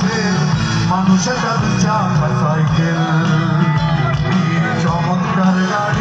আছে মানুষ একটা চাকা সাইকেল। চমৎকার গাড়ি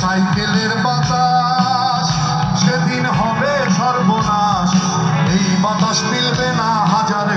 সাইকেলের বাতাস সেদিন হবে সর্বনাশ। এই বাতাস মিলবে না হাজার